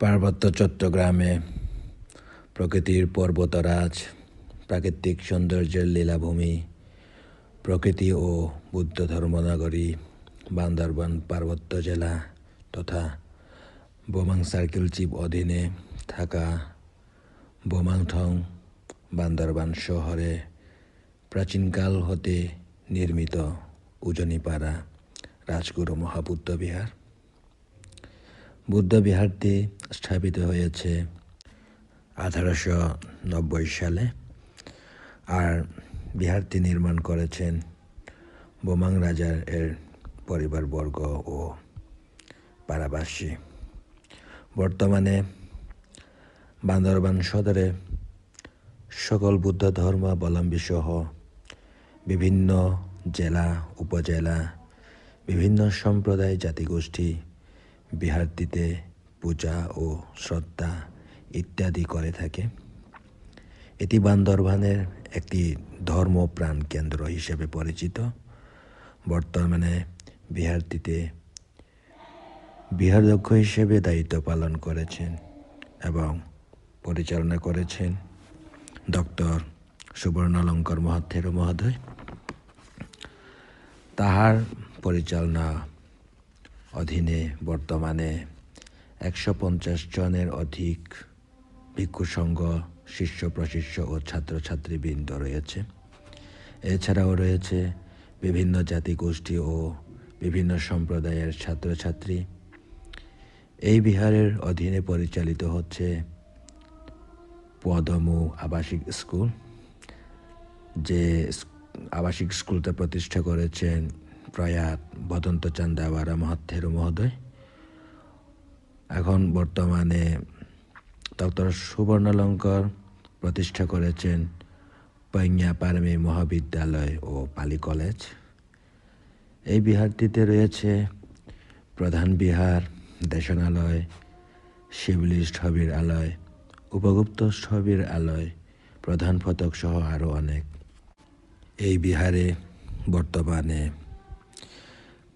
পার্বত্য চট্টগ্রামে প্রকৃতির পর্বতরাজ, প্রাকৃতিক সৌন্দর্যের লীলাভূমি, প্রকৃতি ও বুদ্ধ ধর্মনগরী, বান্দরবান পার্বত্য জেলা তথা বোমাং সার্কেল চিফ অধীনে থাকা বোমাংথং বান্দরবান শহরে প্রাচীনকাল হতে নির্মিত উজনিপাড়া রাজগুরু মহাবুদ্ধ বিহার। বুদ্ধ বিহারটি স্থাপিত হয়েছে আঠারোশো নব্বই সালে। আর বিহারটি নির্মাণ করেছেন বোমাং রাজার এর পরিবারবর্গ ও পারাবাসী বর্তমানে বান্দরবান সদরে সকল বুদ্ধ ধর্মাবলম্বী সহ বিভিন্ন জেলা, উপজেলা, বিভিন্ন সম্প্রদায় জাতিগোষ্ঠী বিহারটিতে পূজা ও শ্রদ্ধা ইত্যাদি করে থাকে। এটি বান্দরবানের একটি ধর্মপ্রাণ কেন্দ্র হিসেবে পরিচিত। বর্তমানে বিহারটিতে বিহারদক্ষ হিসেবে দায়িত্ব পালন করেছেন এবং পরিচালনা করেছেন ডক্টর সুবর্ণালঙ্কর মহাথের মহোদয়। তাহার পরিচালনা অধীনে বর্তমানে একশো পঞ্চাশ জনের অধিক ভিক্ষু সংঘ শিষ্য প্রশিষ্য ও ছাত্রছাত্রীবৃন্দ রয়েছে। এছাড়াও রয়েছে বিভিন্ন জাতিগোষ্ঠী ও বিভিন্ন সম্প্রদায়ের ছাত্রছাত্রী। এই বিহারের অধীনে পরিচালিত হচ্ছে পদমু আবাসিক স্কুল, যে আবাসিক স্কুলটা প্রতিষ্ঠা করেছেন প্রয়াত বদন্ত চান্দাওয়ারা মহাথেরু মহোদয়। এখন বর্তমানে ডক্টর সুবর্ণালঙ্কর প্রতিষ্ঠা করেছেন পৈঙ্যা পারমি মহাবিদ্যালয় ও পালি কলেজ। এই বিহারটিতে রয়েছে প্রধান বিহার, দেশনালয় শিবলি স্থবির আলয়, উপগুপ্ত স্থবির আলয়, প্রধান ফটক সহ আরও অনেক। এই বিহারে বর্তমানে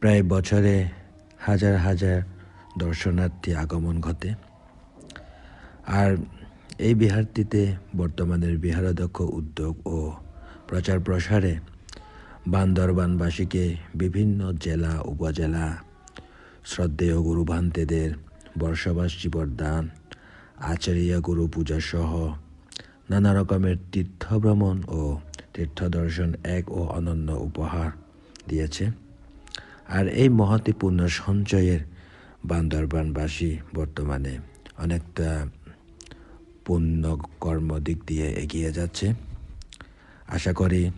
প্রায় বছরে হাজার হাজার দর্শনার্থী আগমন ঘটে। আর এই বিহারটিতে বর্তমানের বিহারাধ্যক্ষ উদ্যোগ ও প্রচার প্রসারে বান্দরবানবাসীকে বিভিন্ন জেলা, উপজেলা, শ্রদ্ধেয় গুরু ভান্তেদের বর্ষবাস জীবরদান আচারিয়া গুরু পূজা সহ নানা রকমের তীর্থভ্রমণ ও তীর্থ দর্শন এক ও অনন্য উপহার দিয়েছে। আর এই মহতিপূর্ণ সঞ্চয়ের বান্দরবানবাসী বর্তমানে অনেকটা পূর্ণ কর্ম দিক দিয়ে এগিয়ে যাচ্ছে। আশা করি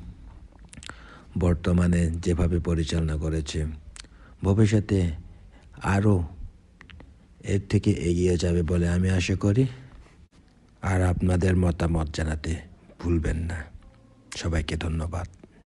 বর্তমানে যেভাবে পরিচালনা করেছে, ভবিষ্যতে আরও এর থেকে এগিয়ে যাবে বলে আমি আশা করি। আর আপনাদের মতামত জানাতে ভুলবেন না। সবাইকে ধন্যবাদ।